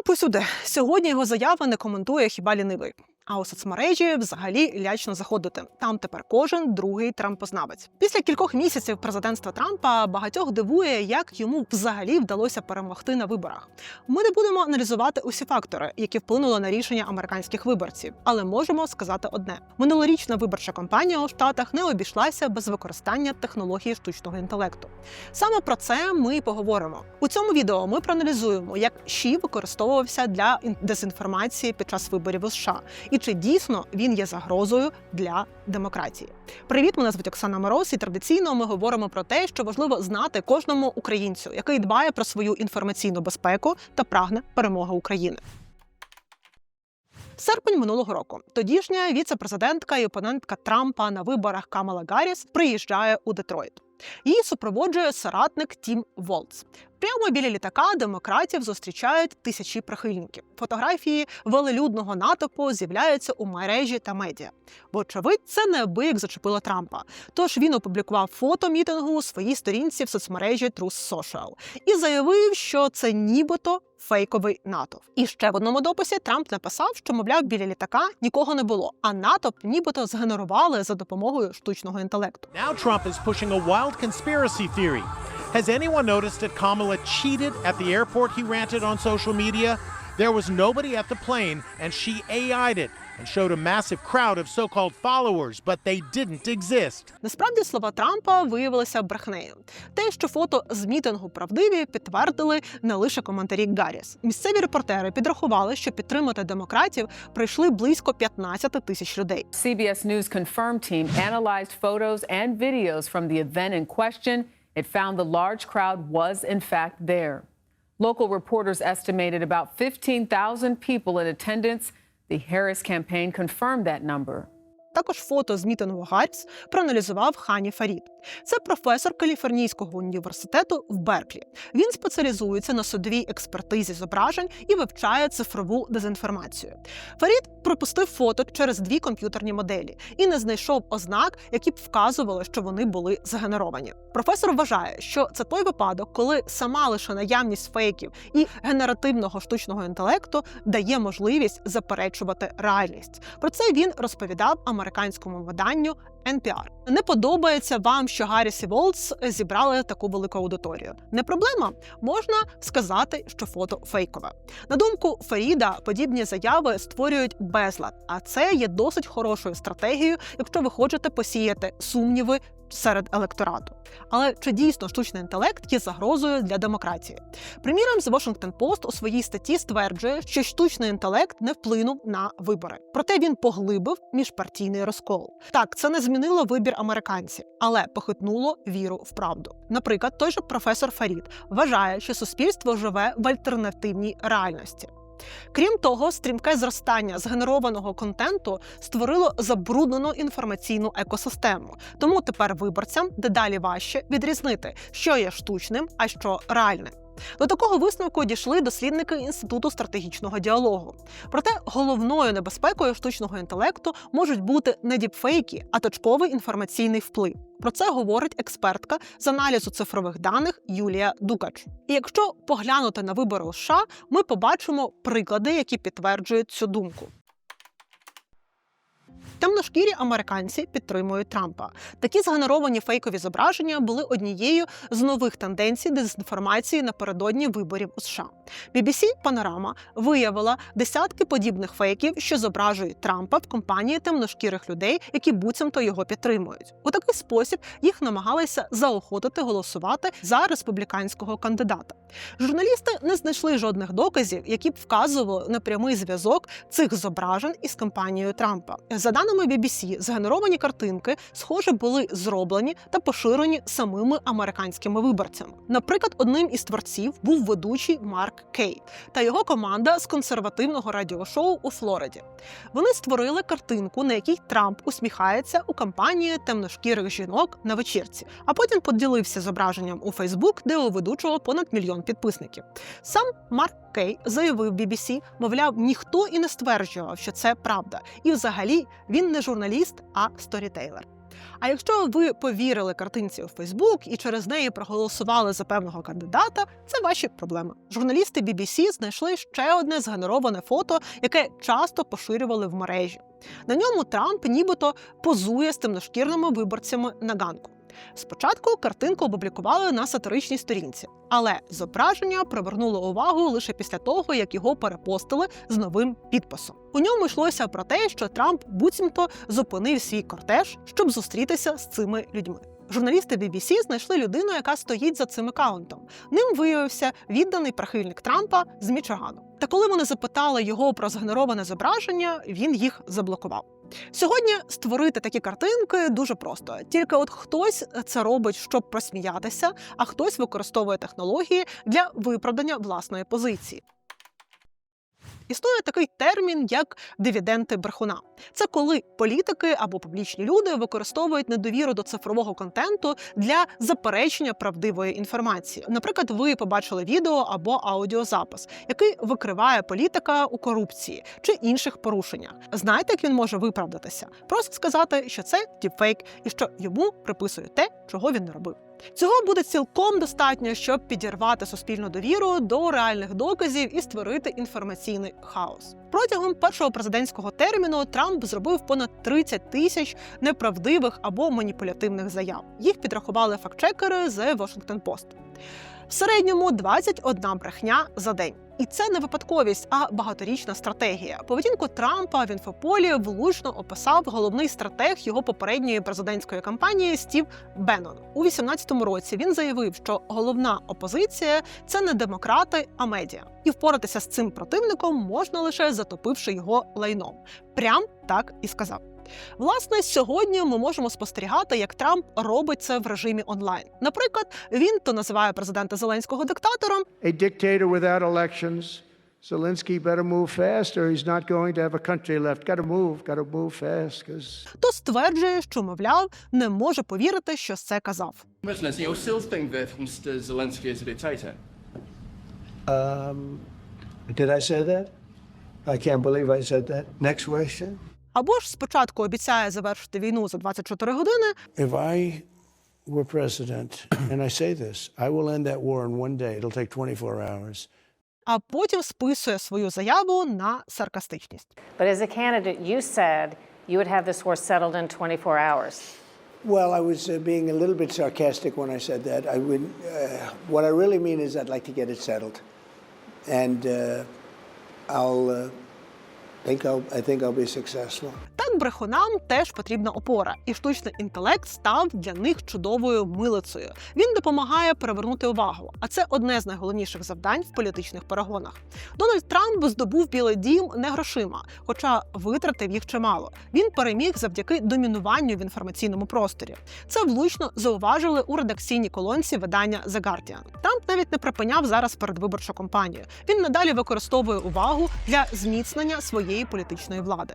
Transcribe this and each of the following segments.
Трамп усюди. Сьогодні його заява не коментує хіба лінивий. А у соцмережі взагалі лячно заходити. Там тепер кожен другий трампознавець. Після кількох місяців президентства Трампа багатьох дивує, як йому взагалі вдалося перемогти на виборах. Ми не будемо аналізувати усі фактори, які вплинули на рішення американських виборців, але можемо сказати одне: минулорічна виборча кампанія у штатах не обійшлася без використання технології штучного інтелекту. Саме про це ми і поговоримо у цьому відео. Ми проаналізуємо, як ЩІ використовувався для дезінформації під час виборів у США, і чи дійсно він є загрозою для демократії. Привіт, мене звуть Оксана Мороз, і традиційно ми говоримо про те, що важливо знати кожному українцю, який дбає про свою інформаційну безпеку та прагне перемоги України. Серпень минулого року тодішня віце-президентка і опонентка Трампа на виборах Камала Гарріс приїжджає у Детройт. Її супроводжує соратник Тім Волц. Прямо біля літака демократів зустрічають тисячі прихильників. Фотографії велелюдного натовпу з'являються у мережі та медіа. Вочевидь, це неабияк зачепило Трампа. Тож він опублікував фото мітингу у своїй сторінці в соцмережі Truth Social і заявив, що це нібито фейковий натовп. І ще в одному дописі Трамп написав, що мовляв біля літака нікого не було, а натовп нібито згенерували за допомогою штучного інтелекту. Now Trump is pushing a wild conspiracy theory. Has anyone noticed that Kamala cheated at the airport he ranted on social media? There was nobody at the plane, and she AI'd it and showed a massive crowd of so called followers, but they didn't exist. Насправді слова Трампа виявилися брехнею. Те, що фото з мітингу правдиві, підтвердили не лише коментарі Гарріс. Місцеві репортери підрахували, що підтримати демократів прийшли близько 15 тисяч людей. CBS News confirmed team analyzed photos and videos from the event in question. It found the large crowd was, in fact, there. Local reporters estimated about 15,000 people in attendance. The Harris campaign confirmed that number. Також фото з мітингу Гарріс проаналізував Хані Фарід. Це професор Каліфорнійського університету в Берклі. Він спеціалізується на судовій експертизі зображень і вивчає цифрову дезінформацію. Фарід пропустив фото через дві комп'ютерні моделі і не знайшов ознак, які б вказували, що вони були згенеровані. Професор вважає, що це той випадок, коли сама лише наявність фейків і генеративного штучного інтелекту дає можливість заперечувати реальність. Про це він розповідав виданню NPR. Не подобається вам, що Гарріс і Волц зібрали таку велику аудиторію. Не проблема, можна сказати, що фото фейкове. На думку Фаріда, подібні заяви створюють безлад, а це є досить хорошою стратегією, якщо ви хочете посіяти сумніви серед електорату. Але чи дійсно штучний інтелект є загрозою для демократії? Приміром, The Washington Post у своїй статті стверджує, що штучний інтелект не вплинув на вибори. Проте він поглибив міжпартійний розкол. Так, це не змінило вибір американців, але похитнуло віру в правду. Наприклад, той же професор Фарід вважає, що суспільство живе в альтернативній реальності. Крім того, стрімке зростання згенерованого контенту створило забруднену інформаційну екосистему. Тому тепер виборцям дедалі важче відрізнити, що є штучним, а що реальним. До такого висновку дійшли дослідники інституту стратегічного діалогу. Проте головною небезпекою штучного інтелекту можуть бути не діпфейки, а точковий інформаційний вплив. Про це говорить експертка з аналізу цифрових даних Юлія Дукач. І якщо поглянути на вибори у США, ми побачимо приклади, які підтверджують цю думку. Темношкірі американці підтримують Трампа. Такі згенеровані фейкові зображення були однією з нових тенденцій дезінформації напередодні виборів у США. BBC Панорама виявила десятки подібних фейків, що зображують Трампа в компанії темношкірих людей, які буцімто його підтримують. У такий спосіб їх намагалися заохотити голосувати за республіканського кандидата. Журналісти не знайшли жодних доказів, які б вказували на прямий зв'язок цих зображень із кампанією Трампа. За даними BBC, згенеровані картинки, схоже, були зроблені та поширені самими американськими виборцями. Наприклад, одним із творців був ведучий Марк Кей та його команда з консервативного радіошоу у Флориді. Вони створили картинку, на якій Трамп усміхається у кампанії темношкірих жінок на вечірці, а потім поділився зображенням у Фейсбук, де у ведучого понад мільйон підписників. Сам Марк Кей заявив BBC, мовляв, ніхто і не стверджував, що це правда. І взагалі він не журналіст, а сторітейлер. А якщо ви повірили картинці у Фейсбук і через неї проголосували за певного кандидата, це ваші проблеми. Журналісти BBC знайшли ще одне згенероване фото, яке часто поширювали в мережі. На ньому Трамп нібито позує з темношкірними виборцями на ганку. Спочатку картинку опублікували на сатиричній сторінці, але зображення привернуло увагу лише після того, як його перепостили з новим підписом. У ньому йшлося про те, що Трамп буцімто зупинив свій кортеж, щоб зустрітися з цими людьми. Журналісти BBC знайшли людину, яка стоїть за цим акаунтом. Ним виявився відданий прихильник Трампа з Мічигану. Та коли вони запитали його про згенероване зображення, він їх заблокував. Сьогодні створити такі картинки дуже просто. Тільки от хтось це робить, щоб просміятися, а хтось використовує технології для виправдання власної позиції. Існує такий термін, як дивіденти брехуна. Це коли політики або публічні люди використовують недовіру до цифрового контенту для заперечення правдивої інформації. Наприклад, ви побачили відео або аудіозапис, який викриває політика у корупції чи інших порушеннях. Знаєте, як він може виправдатися? Просто сказати, що це діпфейк і що йому приписують те, чого він не робив. Цього буде цілком достатньо, щоб підірвати суспільну довіру до реальних доказів і створити інформаційний хаос. Протягом першого президентського терміну Трамп зробив понад 30 тисяч неправдивих або маніпулятивних заяв. Їх підрахували фактчекери з Washington Post. В середньому 21 брехня за день. І це не випадковість, а багаторічна стратегія. Поведінку Трампа в інфополі влучно описав головний стратег його попередньої президентської кампанії Стів Беннон. У 18-му році він заявив, що головна опозиція це не демократи, а медіа. І впоратися з цим противником можна лише затопивши його лайном. Прям так і сказав. Власне, сьогодні ми можемо спостерігати, як Трамп робить це в режимі онлайн. Наприклад, він то називає президента Зеленського диктатором, a dictator without elections. Zelensky better move fast, or he's not going to have a country left. Got to move, got to move fast, because то стверджує, що мовляв не може повірити, що це казав. Mr. Zelensky, you still think that Mr. Zelensky is a dictator? um, did I say that? I can't believe I said that. Next question. Або ж спочатку обіцяє завершити війну за 24 години, If I were president, and I say this, I will end that war in one day. It'll take 24 hours. а потім списує свою заяву на саркастичність. But as a candidate, you said you would have this war settled in 24 hours. Well, I was uh, being a little bit sarcastic when I said that. I would. Uh, what I really mean is, I'd like to get it settled, and uh, I'll uh, think I'll. I think I'll be successful. Так брехунам теж потрібна опора, і штучний інтелект став для них чудовою милицею. Він допомагає перевернути увагу, а це одне з найголовніших завдань в політичних перегонах. Дональд Трамп здобув Білий дім не грошима, хоча витратив їх чимало. Він переміг завдяки домінуванню в інформаційному просторі. Це влучно зауважили у редакційній колонці видання The Guardian. Трамп навіть не припиняв зараз передвиборчу кампанію. Він надалі використовує увагу для зміцнення своєї політичної влади.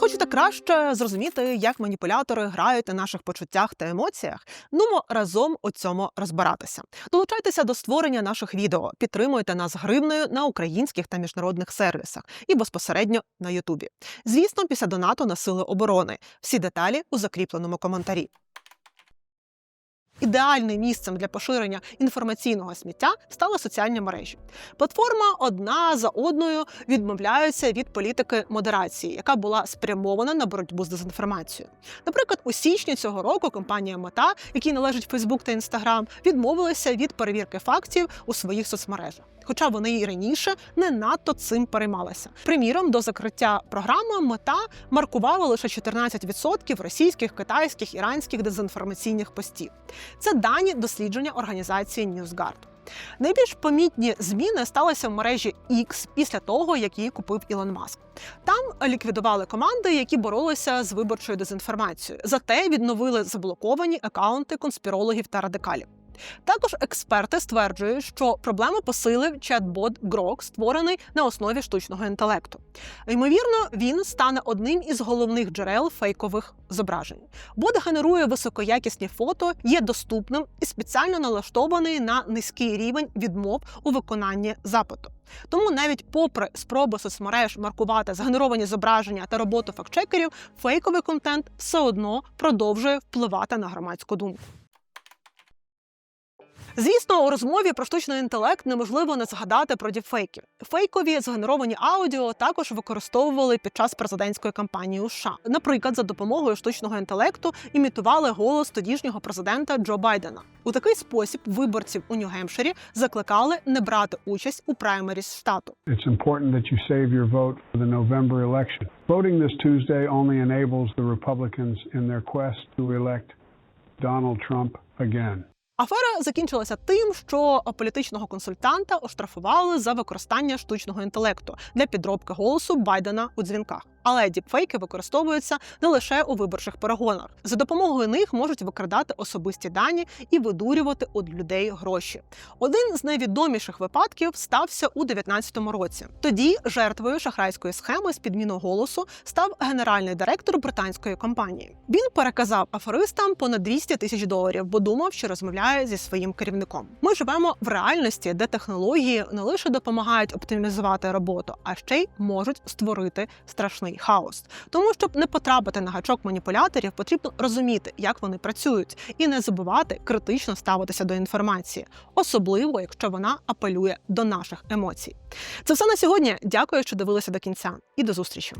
Хочете краще зрозуміти, як маніпулятори грають на наших почуттях та емоціях? Нумо разом у цьому розбиратися. Долучайтеся до створення наших відео, підтримуйте нас гривнею на українських та міжнародних сервісах і безпосередньо на Ютубі. Звісно, після донату на сили оборони. Всі деталі у закріпленому коментарі. Ідеальним місцем для поширення інформаційного сміття стали соціальні мережі. Платформа одна за одною відмовляються від політики модерації, яка була спрямована на боротьбу з дезінформацією. Наприклад, у січні цього року компанія Мета, якій належить Facebook та Instagram, відмовилася від перевірки фактів у своїх соцмережах. Хоча вони і раніше не надто цим переймалися. Приміром, до закриття програми мета маркувала лише 14% російських, китайських, іранських дезінформаційних постів. Це дані дослідження організації NewsGuard. Найбільш помітні зміни сталися в мережі X після того, як її купив Ілон Маск. Там ліквідували команди, які боролися з виборчою дезінформацією. Зате відновили заблоковані акаунти конспірологів та радикалів. Також експерти стверджують, що проблему посилив чат-бот Grok, створений на основі штучного інтелекту. Ймовірно, він стане одним із головних джерел фейкових зображень. Бот генерує високоякісні фото, є доступним і спеціально налаштований на низький рівень відмов у виконанні запиту. Тому навіть попри спроби соцмереж маркувати згенеровані зображення та роботу фактчекерів, фейковий контент все одно продовжує впливати на громадську думку. Звісно, у розмові про штучний інтелект неможливо не згадати про діпфейки. Фейкові згенеровані аудіо також використовували під час президентської кампанії у США. Наприклад, за допомогою штучного інтелекту імітували голос тодішнього президента Джо Байдена. У такий спосіб виборців у Нью-Гемпширі закликали не брати участь у праймеріс штату. It's important that you save your vote for the November election. Voting this Tuesday only enables the Republicans in their quest to elect Donald Trump again. Афера закінчилася тим, що політичного консультанта оштрафували за використання штучного інтелекту для підробки голосу Байдена у дзвінках. Але діпфейки використовуються не лише у виборчих перегонах. За допомогою них можуть викрадати особисті дані і видурювати у людей гроші. Один з найвідоміших випадків стався у 2019 році. Тоді жертвою шахрайської схеми з підміну голосу став генеральний директор британської компанії. Він переказав аферистам понад 200 тисяч доларів, бо думав, що розмовляє зі своїм керівником. Ми живемо в реальності, де технології не лише допомагають оптимізувати роботу, а ще й можуть створити страшний хаос. Тому, щоб не потрапити на гачок маніпуляторів, потрібно розуміти, як вони працюють, і не забувати критично ставитися до інформації, особливо якщо вона апелює до наших емоцій. Це все на сьогодні. Дякую, що дивилися до кінця, і до зустрічі.